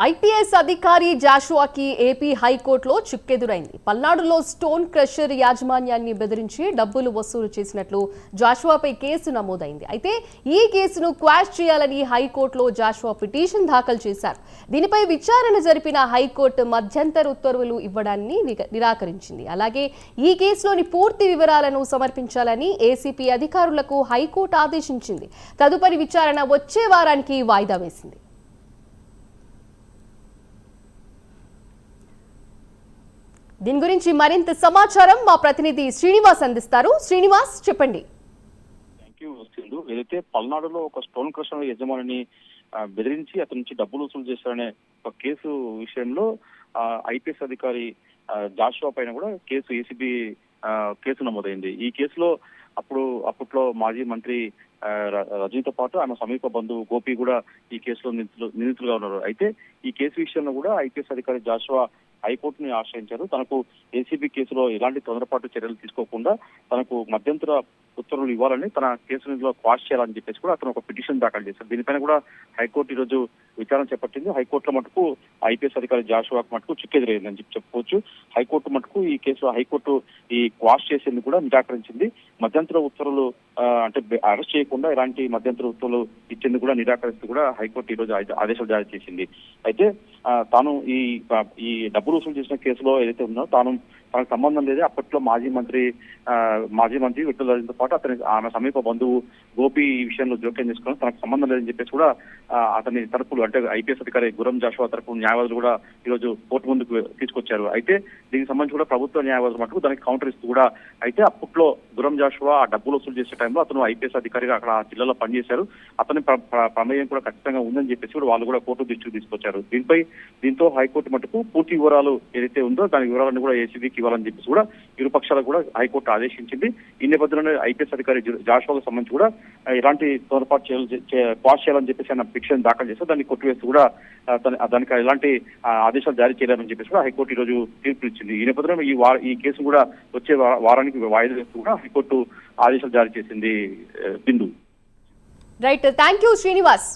IPS అధికారి జాషువాకి AP హైకోర్టులో చిక్కెదురైంది. పల్నాడులో స్టోన్ క్రషర్ యాజమాన్యాన్ని బెదిరించి డబ్బులు వసూలు చేసినట్లు జాషువాపై కేసు నమోదైంది. అయితే ఈ కేసును క్వాష్ చేయాలని హైకోర్టులో జాషువా పిటిషన్ దాఖలు చేశారు. దీనిపై విచారణ జరిపిన హైకోర్టు మధ్యంతర ఉత్తర్వులు ఇవ్వడాన్ని నిరాకరించింది. అలాగే ఈ కేసులోని పూర్తి వివరాలను సమర్పించాలని ఏసీపీ అధికారులకు హైకోర్టు ఆదేశించింది. తదుపరి విచారణ వచ్చే వారానికి వాయిదా వేసింది. దీని గురించి మరింత సమాచారం మా ప్రతినిధి శ్రీనివాస్ అందిస్తారు. శ్రీనివాస్ చెప్పండి. Thank you Sindhu. ఏదైతే పల్నాడులో ఒక స్టోన్ క్రషర్ యజమానిని బెదిరించి అతని నుంచి డబ్బులు వసూలు చేశారనే ఒక కేసు విషయంలో ఐపీఎస్ అధికారి జాషువా పైన కూడా కేసు ఏసీబీ కేసు నమోదైంది. ఈ కేసులో అప్పుడు అప్పట్లో మాజీ మంత్రి రజనీతో పాటు ఆమె సమీప బంధువు గోపి కూడా ఈ కేసులో నిందితులు నిందితులుగా ఉన్నారు. అయితే ఈ కేసు విషయంలో కూడా ఐపీఎస్ అధికారి జాషువా హైకోర్టుని ఆశ్రయించారు. తనకు ఏసీబీ కేసులో ఎలాంటి తొందరపాటు చర్యలు తీసుకోకుండా తనకు మధ్యంతర ఉత్తర్వులు ఇవ్వాలని తన కేసులో క్వాష్ చేయాలని చెప్పేసి కూడా అతను ఒక పిటిషన్ దాఖలు చేశారు. దీనిపైన కూడా హైకోర్టు ఈ రోజు విచారణ చేపట్టింది. హైకోర్టులో మటుకు ఐపీఎస్ అధికారి జాషువాకు మటుకు చిక్కెదిరేదని చెప్పి చెప్పుకోవచ్చు. హైకోర్టు మటుకు ఈ కేసులో హైకోర్టు ఈ క్వాష్ చేసేందుకు కూడా నిరాకరించింది. మధ్యంతర ఉత్తర్వులు అంటే అరెస్ట్ చేయకుండా ఎలాంటి మధ్యంతర ఉత్తర్వులు ఇచ్చేందుకు కూడా నిరాకరిస్తూ కూడా హైకోర్టు ఈ రోజు ఆదేశాలు జారీ చేసింది. అయితే తాను ఈ ఈ డబ్బులు వసూలు చేసిన కేసులో ఏదైతే ఉందో తాను తనకు సంబంధం లేదు అప్పట్లో మాజీ మంత్రి ఆ, మాజీ మంత్రి విఠలతో పాటు అతని ఆమె సమీప బంధువు గోపి ఈ విషయంలో జోక్యం చేసుకుని తనకు సంబంధం లేదని చెప్పేసి కూడా అతని తరపులు అంటే ఐపీఎస్ అధికారి గురం జాషువా తరపు న్యాయవాదులు కూడా ఈ రోజు కోర్టు ముందుకు తీసుకొచ్చారు. అయితే దీనికి సంబంధించి కూడా ప్రభుత్వ న్యాయవాదులు మటుకు దానికి కౌంటర్ ఇస్తూ కూడా అయితే అప్పట్లో గురం జాషువా ఆ డబ్బులు వసూలు చేసే టైంలో అతను ఐపీఎస్ అధికారిగా అక్కడ ఆ జిల్లాలో పనిచేశారు. అతని ప్రమేయం కూడా ఖచ్చితంగా ఉందని చెప్పేసి కూడా వాళ్ళు కూడా కోర్టు దృష్టికి తీసుకొచ్చారు. దీనిపై దీంతో హైకోర్టు మటుకు పూర్తి వివరాలు ఏదైతే ఉందో దాని వివరాలను కూడా ఏసీబీకి ఇవ్వాలని చెప్పేసి కూడా ఇరు పక్షాలు కూడా హైకోర్టు ఆదేశించింది. ఈ నేపథ్యంలోనే ఐపీఎస్ అధికారి జాషోకి సంబంధించి కూడా ఇలాంటి ఎలాంటి తొందరపాటు చేయాలి పాస్ చేయాలని చెప్పేసి ఆయన పిటిషన్ దాఖలు చేస్తే దాన్ని కొట్టివేసి కూడా దానికి ఎలాంటి ఆదేశాలు జారీ చేయాలని చెప్పేసి కూడా హైకోర్టు ఈ రోజు తీర్పు ఇచ్చింది ఈ నేపథ్యంలో ఈ వార ఈ కేసు కూడా వచ్చే వారానికి వాయిదా వేస్తూ కూడా హైకోర్టు ఆదేశాలు జారీ చేసింది Bindu. Right thank you Srinivas